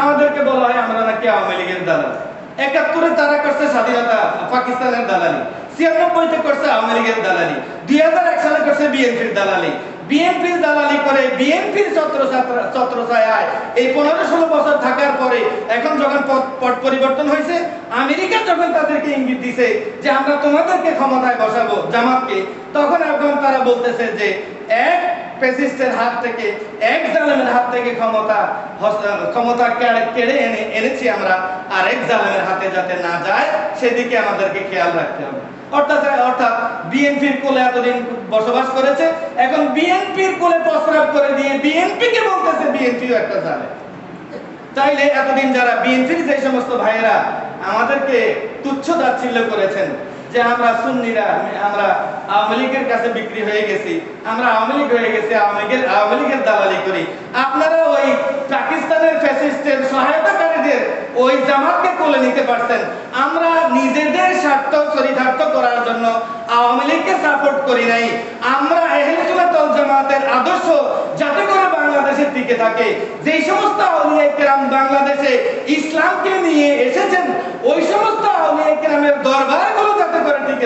আমাদেরকে বলা হয়, আমরা নাকি আওয়ামী লীগের দালাল। একাত্তরে তারা করছে স্বাধীনতা, পাকিস্তানের দালালি। ছিয়ানব্বইতে করছে আওয়ামী লীগের দালালি। দুই হাজার এক সালে করছে বিএনপির দালালি। বিএনপির দালালি করে বিএনপির ছত্র ছত্র ছায় এই পনেরো ষোলো বছর থাকার পরে এখন যখন পট পরিবর্তন হয়েছে, আমেরিকা যখন তাদেরকে ইঙ্গিত দিছে যে আমরা তোমাদেরকে ক্ষমতায় বসাবো জামাতকে, তখন এখন তারা বলতেছে যে এক ফ্যাসিস্টের হাত থেকে এক জালেমের হাত থেকে ক্ষমতা ক্ষমতা কেড়ে- এনে এনেছি আমরা, আর এক জালেমের হাতে যাতে না যায়, সেদিকে আমাদেরকে খেয়াল রাখতে হবে। অর্থাৎ অর্থাৎ বিএনপির কোলে এতদিন বসবাস করেছে, এখন বিএনপির কোলে প্রস্রাব করে দিয়ে বলতেছে, বিএনপিও একটা জালেম তাইলে এতদিন যারা বিএনপির যে সমস্ত ভাইয়েরা আমাদেরকে তুচ্ছ তাচ্ছিল্য করেছেন যে আমরা সুন্নিরা আমরা আওয়ামী লীগের কাছে বিক্রি হয়ে গেছি। আমরা আওয়ামী লীগ হয়ে গেছি, আওয়ামী লীগের আওয়ামী লীগের দালালি করি। আপনারা ওই পাকিস্তানের ফ্যাসিস্টের সহায়তাকারীদের ওই জামাতকে কোলে নিতে পারছেন। আমরা নিজেদের স্বার্থ চরিতার্থ করার জন্য আওয়ামী লীগকে সাপোর্ট করি নাই। আমরা এহেল সুন্নাতুল জামাতের আদর্শ যাতে করে বাংলাদেশের দিকে থাকে। যে সমস্ত আউলিয়া কেরাম বাংলাদেশে ইসলামকে নিয়ে এসেছেন, ওই সমস্ত আউলিয়া কেরামের দরবারগুলো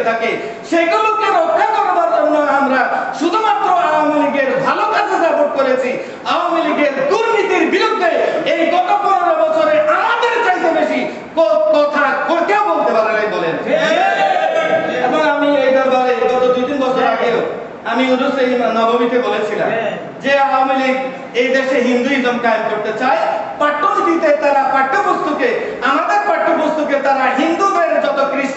টিকে থাকে। সেগুলোকে রক্ষা করবার জন্য আমরা শুধুমাত্র আওয়ামী লীগের ভালো কাজে সাপোর্ট করেছি। আওয়ামী লীগের দুর্নীতির বিরুদ্ধে এই গত পনেরো বছরে আমাদের চাইতে বেশি কথা কেউ বলতে পারে নাই বলেন। এবং আমি এই দরবারে গত দুই তিন বছর আগেও আমি উরুস নবমীতে বলেছিলাম যে আওয়ামী লীগ এই দেশে হিন্দুইজম কায়েম করতে চায়। পাঠ্যনীতিতে তারা পাঠ্যপুস্তকে আমাদের পাঠ্যপুস্তকে তারা হিন্দুদের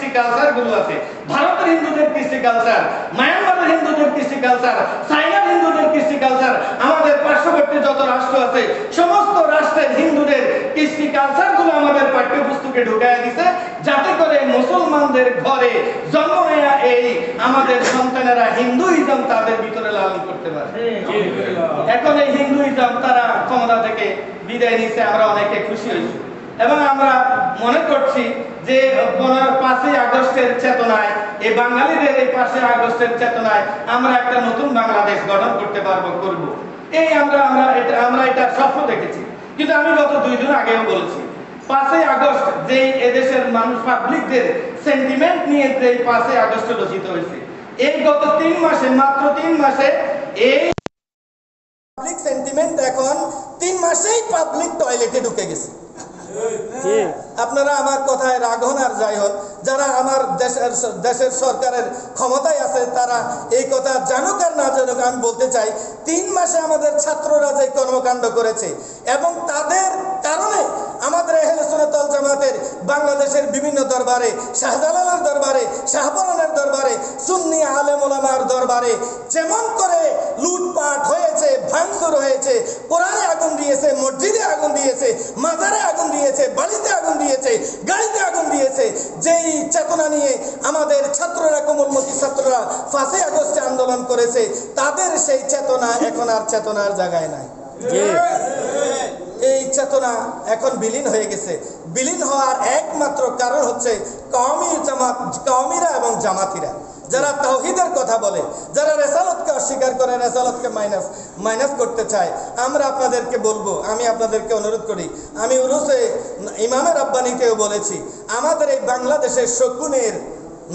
কৃষ্টি কালচারগুলো আছে। ভারতের হিন্দুদের কৃষ্টি কালচার মায়ানমারের হিন্দুদের কৃষ্টি কালচার চাইনার হিন্দুদের কৃষ্টি কালচার আমাদের পার্শ্ববর্তী যত রাষ্ট্র আছে, সমস্ত রাষ্ট্রের হিন্দুদের কৃষ্টি কালচারগুলো আমাদের পাঠ্যপুস্তকে ঢুকায় দিছে, যাতে করে মুসলমানদের ঘরে জন্ম নেয়া এই আমাদের সন্তানেরা হিন্দুইজম তাদের ভিতরে লালন করতে পারে। এখন এই হিন্দুইজম তারা ক্ষমতা থেকে বিদায় নিচ্ছে আমরা অনেকে খুশি। হয়েছি এবং আমরা মনে করছি যে পাঁচই আগস্টের চেতনায় এই বাঙালিদের এই পাঁচই আগস্টের চেতনায় আমরা একটা নতুন বাংলাদেশ গঠন করতে পারব, করব। এই আমরা আমরা এটা আমরা এটা স্বপ্ন দেখেছি। কিন্তু আমি গত দুই দিন আগেও বলেছি, পাঁচই আগস্ট যে এদেশের মানুষ, পাবলিকদের সেন্টিমেন্ট নিয়ে যে পাঁচই আগস্ট রচিত হয়েছে, এই গত তিন মাসে, মাত্র তিন মাসে এই পাবলিক সেন্টিমেন্ট এখন তিন মাসেই পাবলিক টয়লেটে ঢুকে গেছে। আপনারা আমার কথায় রাগ আর যাই হন। যারা আমার দেশের দেশের সরকারের ক্ষমতায় আছে, তারা এই কথা জানুক আর না জানুক, আমি বলতে চাই, তিন মাসে আমাদের ছাত্ররা যে কর্মকাণ্ড করেছে এবং তাদের কারণে আমাদের এহলে সুন্নাতুল জামাতের বাংলাদেশের বিভিন্ন দরবারে শাহজালালের দরবারে, শাহপরানের দরবারে, সুন্নি আলেম ওলামার দরবারে যেমন করে লুটপাট হয়েছে, ভাঙচুর হয়েছে, কোরআনে আগুন দিয়েছে, মসজিদে আগুন দিয়েছে, মাজারে আগুন বাড়িতে আগুন দিয়েছে গাড়িতে আগুন দিয়েছে। যেই চেতনা নিয়ে আমাদের ছাত্ররা, কোমলমতি ছাত্ররা ফাঁসে আগস্টে আন্দোলন করেছে, তাদের সেই চেতনা এখন আর চেতনার জায়গায় নাই। এই চেতনা এখন বিলীন হয়ে গেছে। বিলীন হওয়ার একমাত্র কারণ হচ্ছে কওমি জামাত কওমিরা এবং জামাতিরা। যারা তাওহিদের কথা বলে, যারা রেসালতকে অস্বীকার করে, রেসালতকে মাইনাস মাইনাস করতে চায়, আমরা আপনাদেরকে বলব, আমি আপনাদেরকে অনুরোধ করি, আমি উরুসে ইমামের আব্বানিকেও বলেছি, আমাদের এই বাংলাদেশের শকুনের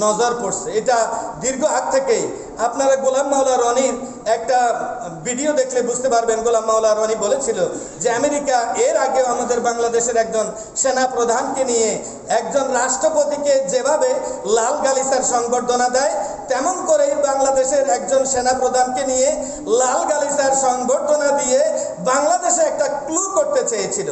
নজর পড়ছে। এটা দীর্ঘ আগ থেকেই। আপনারা গোলাম মাওলা রনির একটা ভিডিও দেখলে বুঝতে পারবেন, গোলাম মাওলা রনি বলেছিল যে আমেরিকা এর আগেও আমাদের বাংলাদেশের একজন সেনা প্রধানকে নিয়ে একজন রাষ্ট্রপতিকে যেভাবে লাল গালিচার সংবর্ধনা দেয়, তেমন করেই বাংলাদেশের একজন সেনা প্রধানকে নিয়ে লাল গালিচার সংবর্ধনা দিয়ে বাংলাদেশে একটা ক্লু করতে চেয়েছিল।